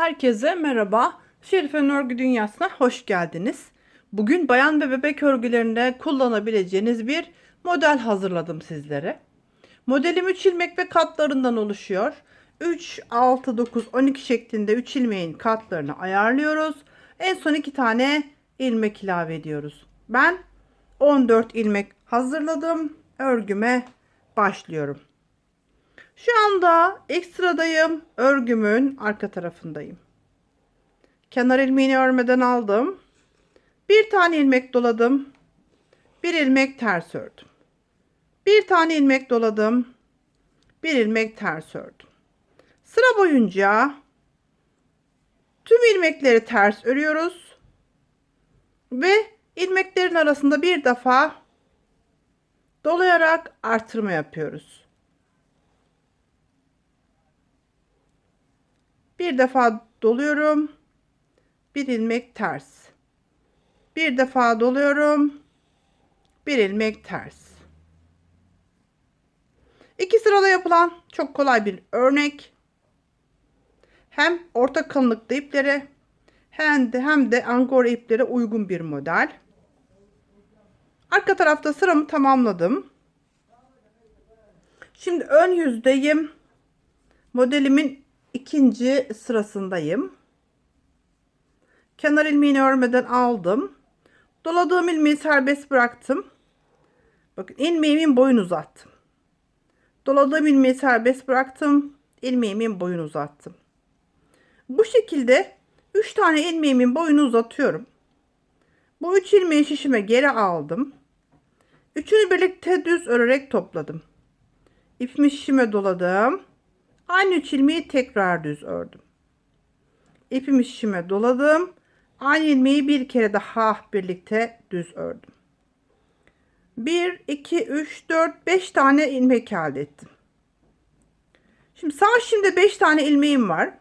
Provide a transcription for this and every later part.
Herkese merhaba. Şerife'nin örgü dünyasına hoş geldiniz. Bugün bayan ve bebek örgülerinde kullanabileceğiniz bir model hazırladım sizlere. Modelim 3 ilmek ve katlarından oluşuyor. 3, 6, 9, 12 şeklinde 3 ilmeğin katlarını ayarlıyoruz. En son 2 tane ilmek ilave ediyoruz. Ben 14 ilmek hazırladım. Örgüme başlıyorum. Şu anda ekstradayım. Örgümün arka tarafındayım. Kenar ilmeğini örmeden aldım. Bir tane ilmek doladım. Bir ilmek ters ördüm. Bir tane ilmek doladım. Bir ilmek ters ördüm. Sıra boyunca tüm ilmekleri ters örüyoruz. Ve ilmeklerin arasında bir defa dolayarak artırma yapıyoruz. Bir defa doluyorum. Bir ilmek ters. Bir defa doluyorum. Bir ilmek ters. İki sırada yapılan çok kolay bir örnek. Hem orta kalınlıkta iplere hem de hem de angora iplere uygun bir model. Arka tarafta sıramı tamamladım. Şimdi ön yüzdeyim. Modelimin ikinci sırasındayım. Kenar ilmeğini örmeden aldım. Doladığım ilmeği serbest bıraktım. Bakın ilmeğimin boyunu uzattım. Doladığım ilmeği serbest bıraktım. ilmeğimin boyunu uzattım. Bu şekilde 3 tane ilmeğimin boyunu uzatıyorum. Bu 3 ilmeği şişime geri aldım. Üçünü birlikte düz örerek topladım. İpimi şişime doladım. Aynı üç ilmeği tekrar düz ördüm. İpimi şişime doladım. Aynı ilmeği bir kere daha birlikte düz ördüm. 1, 2, 3, 4, 5 tane ilmek elde ettim. Şimdi sağ şimdi 5 tane ilmeğim var.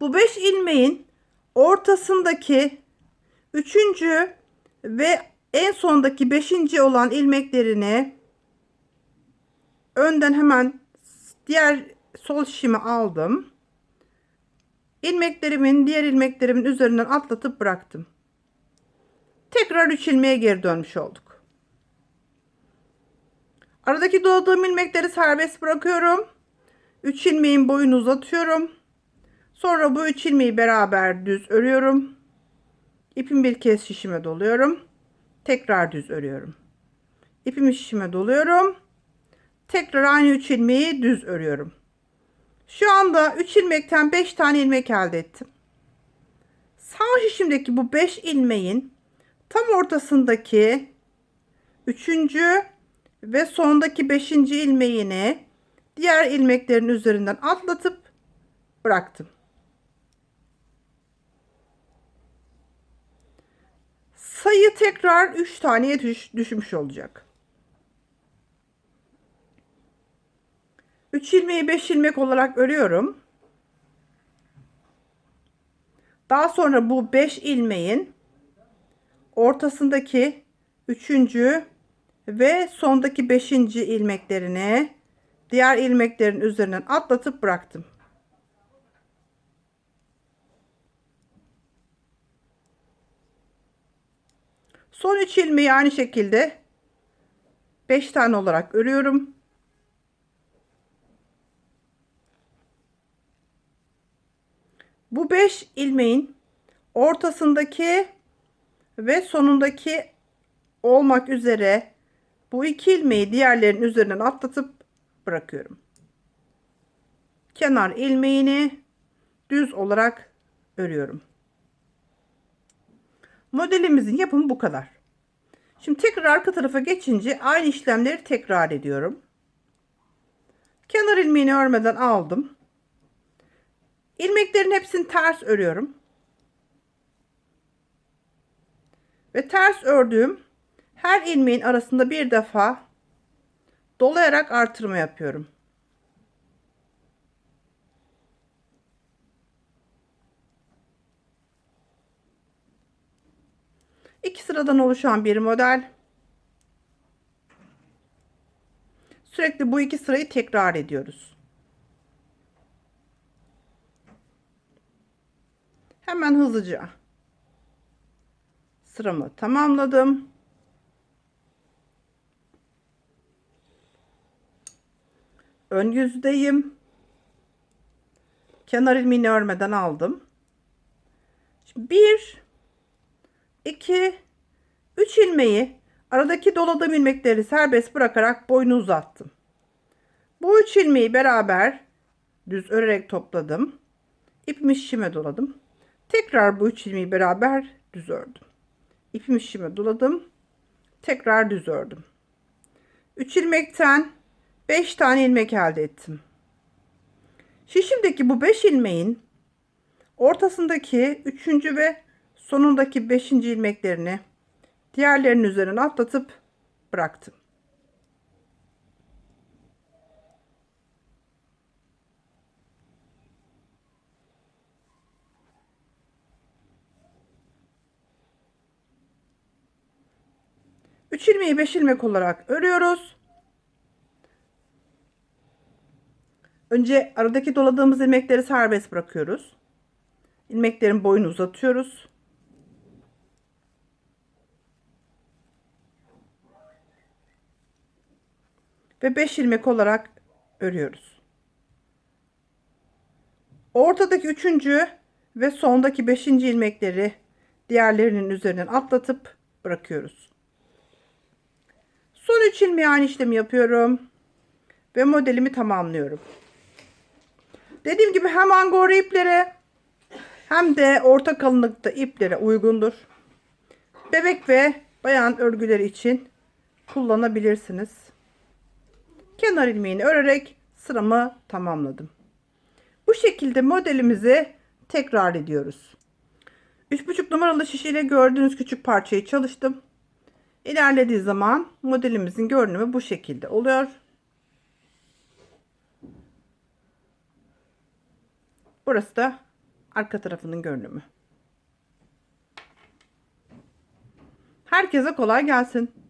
Bu 5 ilmeğin ortasındaki üçüncü ve en sondaki beşinci olan ilmeklerini önden hemen diğer sol şişimi aldım. İlmeklerimin diğer ilmeklerimin üzerinden atlatıp bıraktım. Tekrar 3 ilmeğe geri dönmüş olduk. Aradaki doladığım ilmekleri serbest bırakıyorum. 3 ilmeğin boyunu uzatıyorum. Sonra bu 3 ilmeği beraber düz örüyorum. İpimi bir kez şişime doluyorum. Tekrar düz örüyorum. İpimi şişime doluyorum. Tekrar aynı 3 ilmeği düz örüyorum. Şu anda 3 ilmekten 5 tane ilmek elde ettim. Sağ şişimdeki bu 5 ilmeğin tam ortasındaki 3. ve sondaki 5. ilmeğini diğer ilmeklerin üzerinden atlatıp bıraktım. Sayı tekrar 3 taneye düş, düşmüş olacak. 3 ilmeği 5 ilmek olarak örüyorum. Daha sonra bu 5 ilmeğin ortasındaki 3. ve sondaki 5. ilmeklerini diğer ilmeklerin üzerinden atlatıp bıraktım. Son 3 ilmeği aynı şekilde 5 tane olarak örüyorum. Bu 5 ilmeğin ortasındaki ve sonundaki olmak üzere bu iki ilmeği diğerlerinin üzerinden atlatıp bırakıyorum. Kenar ilmeğini düz olarak örüyorum. Modelimizin yapımı bu kadar. Şimdi tekrar arka tarafa geçince aynı işlemleri tekrar ediyorum. Kenar ilmeğini örmeden aldım. İlmeklerin hepsini ters örüyorum. Ve ters ördüğüm her ilmeğin arasında bir defa dolayarak artırma yapıyorum. İki sıradan oluşan bir model. Sürekli bu iki sırayı tekrar ediyoruz. Hemen hızlıca sıramı tamamladım. Ön yüzdeyim. Kenar ilmeğini örmeden aldım. Şimdi bir, iki, üç ilmeği aradaki doladığım ilmekleri serbest bırakarak boynu uzattım. Bu üç ilmeği beraber düz örerek topladım. İpimi şişime doladım. Tekrar bu üç ilmeği beraber düz ördüm. İpimi şişime doladım. Tekrar düz ördüm. 3 ilmekten 5 tane ilmek elde ettim. Şişimdeki bu 5 ilmeğin ortasındaki 3. ve sonundaki 5. ilmeklerini diğerlerinin üzerine atlatıp bıraktım. Üç ilmeği beş ilmek olarak örüyoruz. Önce aradaki doladığımız ilmekleri serbest bırakıyoruz. İlmeklerin boyunu uzatıyoruz. Ve 5 ilmek olarak örüyoruz. Ortadaki üçüncü ve sondaki beşinci ilmekleri diğerlerinin üzerinden atlatıp bırakıyoruz. Son 3 ilmeği aynı işlemi yapıyorum. Ve modelimi tamamlıyorum. Dediğim gibi hem angora iplere hem de orta kalınlıkta iplere uygundur. Bebek ve bayan örgüleri için kullanabilirsiniz. Kenar ilmeğini örerek sıramı tamamladım. Bu şekilde modelimizi tekrar ediyoruz. 3,5 numaralı şişeyle gördüğünüz küçük parçayı çalıştım. İlerlediği zaman modelimizin görünümü bu şekilde oluyor. Burası da arka tarafının görünümü. Herkese kolay gelsin.